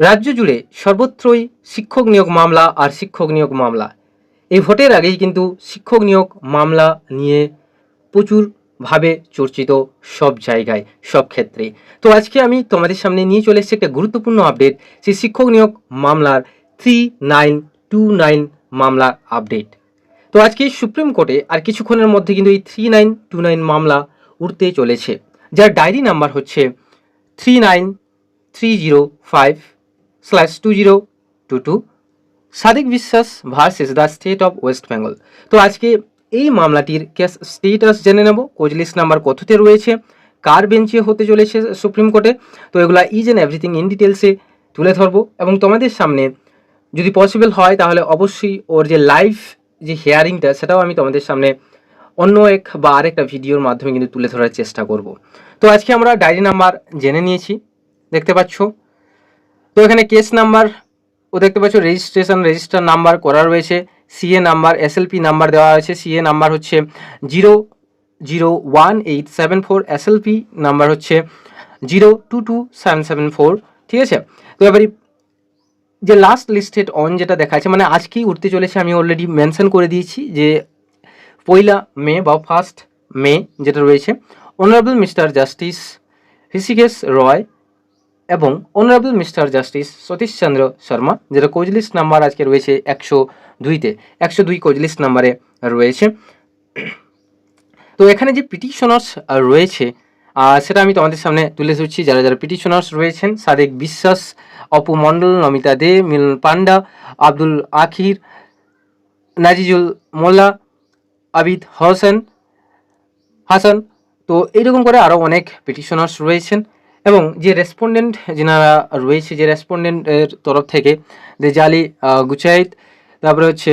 রাজ্য জুড়ে সর্বত্রই শিক্ষক নিয়োগ মামলা আর শিক্ষক নিয়োগ মামলা। এই ভোটের আগেই কিন্তু শিক্ষক নিয়োগ মামলা নিয়ে প্রচুরভাবে চর্চিত সব জায়গায়, সব ক্ষেত্রে। তো আজকে আমি তোমাদের সামনে নিয়ে চলে এসেছি একটা গুরুত্বপূর্ণ আপডেট সেই শিক্ষক নিয়োগ মামলার থ্রি নাইন টু নাইন মামলার আপডেট তো আজকে সুপ্রিম কোর্টে আর কিছুক্ষণের মধ্যে কিন্তু এই থ্রি নাইন টু নাইন মামলা উঠতে চলেছে। যার ডায়েরি নাম্বার হচ্ছে three nine three zero five slash two zero two two Sadiq Biswas versus the state of West Bengal তো আজকে এই মামলাটির কেস স্টেটাস জেনে নেব। কোচ লিস্ট নাম্বার কততে রয়েছে? কার বেঞ্চে হতে চলেছে সুপ্রিম কোর্টে তো এগুলা ইজ অ্যান্ড এভরিথিং ইন ডিটেলসে তুলে ধরবো এবং তোমাদের সামনে যদি পসিবল হয় তাহলে অবশ্যই ওর যে লাইভ যে হেয়ারিংটা সেটাও আমি তোমাদের সামনে অন্য এক বা আরেকটা ভিডিওর মাধ্যমে কিন্তু তুলে ধরার চেষ্টা করব। তো আজকে আমরা ডায়েরি নাম্বার জেনে নিয়েছি। দেখতে পাচ্ছ তো এখানে কেস নাম্বার ও দেখতে পাচ্ছ রেজিস্ট্রেশন রেজিস্টার নাম্বার করা রয়েছে CA number S SLP number দেওয়া আছে সিএ নাম্বার হচ্ছে zero zero one eight seven four SLP number হচ্ছে zero two two seven seven four ঠিক আছে? তো এবারে যে লাস্ট লিস্টেড অন যেটা দেখা যাচ্ছে মানে আজকেই উঠতে চলেছে, আমি অলরেডি মেনশন করে দিয়েছি যে পয়লা মে বা ফার্স্ট মে যেটা রয়েছে honourable mister justice Rishikesh Roy এবং honourable mister justice Satish Chandra Sharma যেটা কোচ নাম্বার আজকে রয়েছে একশো দুইতে, একশো দুই কোচ নাম্বারে রয়েছে। তো এখানে যে পিটিশনার্স রয়েছে সেটা আমি তোমাদের সামনে তুলে ধরছি। যারা যারা পিটিশনার্স রয়েছেন, সাদেক বিশ্বাস, অপু মণ্ডল, নমিতা দে, মিলন পান্ডা আব্দুল আখির, নাজিজুল মোল্লা, আবিদ হোসেন, হাসান। তো এইরকম করে আরও অনেক পিটিশনার্স রয়েছেন। এবং যে রেসপন্ডেন্ট যেনারা রয়েছে, যে রেসপন্ডেন্টের তরফ থেকে রেজালি গুচাইত, তারপরে হচ্ছে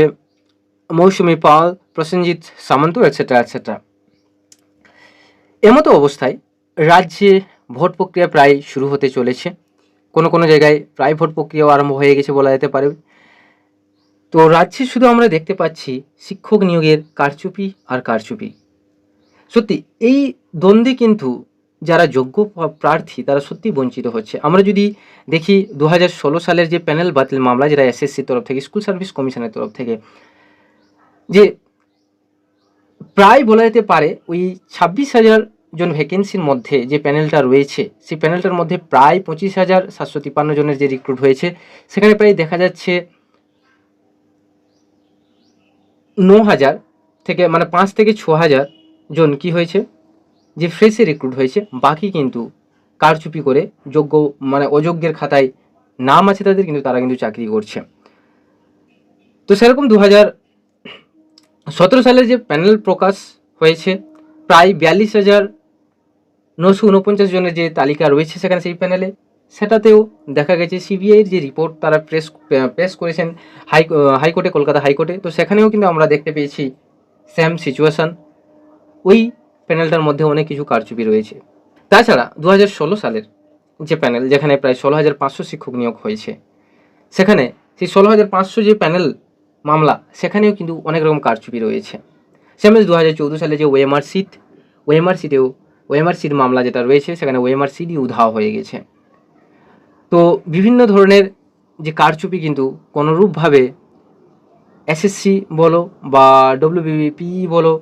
মৌসুমি পাল, প্রসেনজিৎ সামন্ত এটসেট্রা এটসেট্রা এমতো অবস্থায় রাজ্যে ভোট প্রক্রিয়া প্রায় শুরু হতে চলেছে। কোনো কোনো জায়গায় প্রায় ভোট প্রক্রিয়াও আরম্ভ হয়ে গেছে বলা যেতে পারে। তো রাজ্যে শুধু আমরা দেখতে পাচ্ছি শিক্ষক নিয়োগের কারচুপি আর কারচুপি। সত্যি, এই দ্বন্দ্বে কিন্তু যারা যোগ্য প্রার্থী, তারা সত্যি বঞ্চিত হচ্ছে। আমরা যদি দেখি দু হাজার ষোলো সালের যে প্যানেল বাতিল মামলা, যেটা এসএসসির তরফ থেকে, স্কুল সার্ভিস কমিশনের তরফ থেকে, যে প্রায় বলা যেতে পারে ওই ছাব্বিশ হাজার জন ভ্যাকেন্সির মধ্যে যে প্যানেলটা রয়েছে, সেই প্যানেলটার মধ্যে প্রায় পঁচিশ হাজার সাতশো তিপ্পান্ন জনের যে রিক্রুট হয়েছে, সেখানে প্রায় দেখা যাচ্ছে ন হাজার থেকে মানে পাঁচ থেকে ছ হাজার জন কি হয়েছে? যে ফ্রেশে রিক্রুট হয়েছে, বাকি কিন্তু কারচুপি করে যোগ্য মানে অযোগ্যের খাতায় নাম আছে তাদের, কিন্তু তারা কিন্তু চাকরি করছে। তো সেরকম দু হাজার সতেরো সালের যে প্যানেল প্রকাশ হয়েছে, প্রায় বিয়াল্লিশ হাজার নশো উনপঞ্চাশ জনের যে তালিকা রয়েছে সেখানে সেই প্যানেলে সেটাতেও দেখা গেছে সিবিআইয়ের যে রিপোর্ট তারা প্রেস পেশ করেছেন হাই, হাইকোর্টে, কলকাতা হাইকোর্টে। তো সেখানেও কিন্তু আমরা দেখতে পেয়েছি সেম সিচুয়েশান ওই প্যানেলটার মধ্যে অনেক কিছু কারচুপি রয়েছে। তাছাড়া দু হাজার ষোলো সালের যে প্যানেল, যেখানে প্রায় ষোলো হাজার পাঁচশো শিক্ষক নিয়োগ হয়েছে, সেখানে সেই ষোলো হাজার পাঁচশো যে প্যানেল মামলা, সেখানেও কিন্তু অনেক রকম কারচুপি রয়েছে। সেমেজ দু হাজার চৌদ্দ সালে যে ওএমআর সিট, ওএমআর সিটেও, ওএমআর সিট মামলা যেটা রয়েছে, সেখানে ওএমআর সিটই উধাও হয়ে গেছে। তো বিভিন্ন ধরনের যে কারচুপি কিন্তু কোনোরূপভাবে এসএসসি বলো বা ডব্লিউবিপি বলো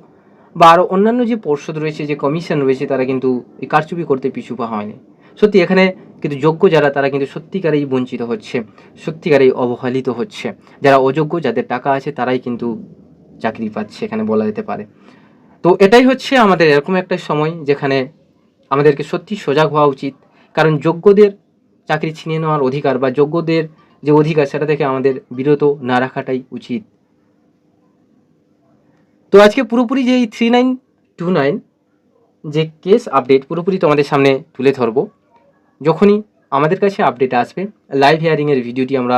বা আরও অন্যান্য যে পর্ষদ রয়েছে, যে কমিশন রয়েছে, তারা কিন্তু এই কারচুপি করতে পিছু পা হয়নি। সত্যি এখানে কিন্তু যোগ্য যারা, তারা কিন্তু সত্যিকারেই বঞ্চিত হচ্ছে, সত্যিকারেই অবহেলিত হচ্ছে। যারা অযোগ্য, যাদের টাকা আছে, তারাই কিন্তু চাকরি পাচ্ছে, এখানে বলা যেতে পারে। তো এটাই হচ্ছে আমাদের এরকম একটা সময়, যেখানে আমাদেরকে সত্যি সজাগ হওয়া উচিত। কারণ যোগ্যদের চাকরি ছিনিয়ে নেওয়ার অধিকার বা যোগ্যদের যে অধিকার, সেটা থেকে আমাদের বিরত না রাখাটাই উচিত। তো আজকে পুরোপুরি যে এই থ্রি নাইন টু নাইন যে কেস আপডেট পুরোপুরি তোমাদের সামনে তুলে ধরবো। যখনই আমাদের কাছে আপডেট আসবে লাইভ হিয়ারিংয়ের ভিডিওটি আমরা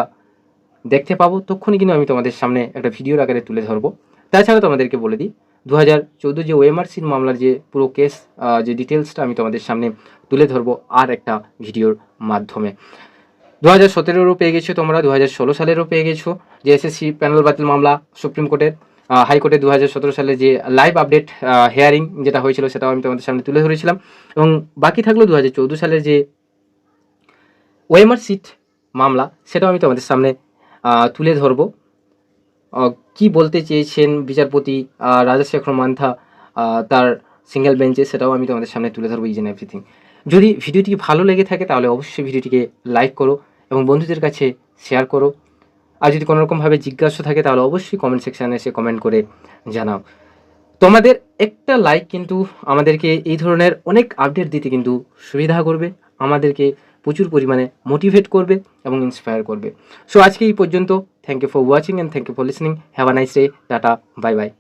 দেখতে পাবো, তখনই কিন্তু আমি তোমাদের সামনে একটা ভিডিওর আকারে তুলে ধরবো। তাছাড়া তোমাদেরকে বলে দিই দু হাজার চৌদ্দ যে ওএমআরসির মামলার যে পুরো কেস যে ডিটেলসটা আমি তোমাদের সামনে তুলে ধরবো আর একটা ভিডিওর মাধ্যমে। দু হাজার সতেরোরও পেয়ে গেছো তোমরা দু হাজার ষোলো সালেরও পেয়ে গেছো। যে এসএসসি প্যানেল বাতিল মামলা সুপ্রিম কোর্টের হাইকোর্টে দু হাজার সতেরো সালে যে লাইভ আপডেট হেয়ারিং যেটা হয়েছিল সেটাও আমি তোমাদের সামনে তুলে ধরেছিলাম। এবং বাকি থাকল দু সালের যে ওয়েমার সিট মামলা, সেটাও আমি তোমাদের সামনে তুলে ধরবো। কি বলতে চেয়েছেন বিচারপতি রাজশেখর মান্থা তার সিঙ্গেল বেঞ্চে সেটাও আমি তোমাদের সামনে তুলে ধরবো ইজ এন এভরিথিং যদি ভিডিওটি ভালো লেগে থাকে, তাহলে অবশ্যই ভিডিওটিকে লাইক করো এবং বন্ধুদের কাছে শেয়ার করো। আর যদি কোনোরকমভাবে জিজ্ঞাসা থাকে, তাহলে অবশ্যই কমেন্ট সেকশানে এসে কমেন্ট করে জানাও। তোমাদের একটা লাইক কিন্তু আমাদেরকে এই ধরনের অনেক আপডেট দিতে কিন্তু সুবিধা করবে, আমাদেরকে প্রচুর পরিমাণে মোটিভেট করবে এবং ইন্সপায়ার করবে। সো আজকে এই পর্যন্ত thank you for watching and thank you for listening have a nice day tata bye bye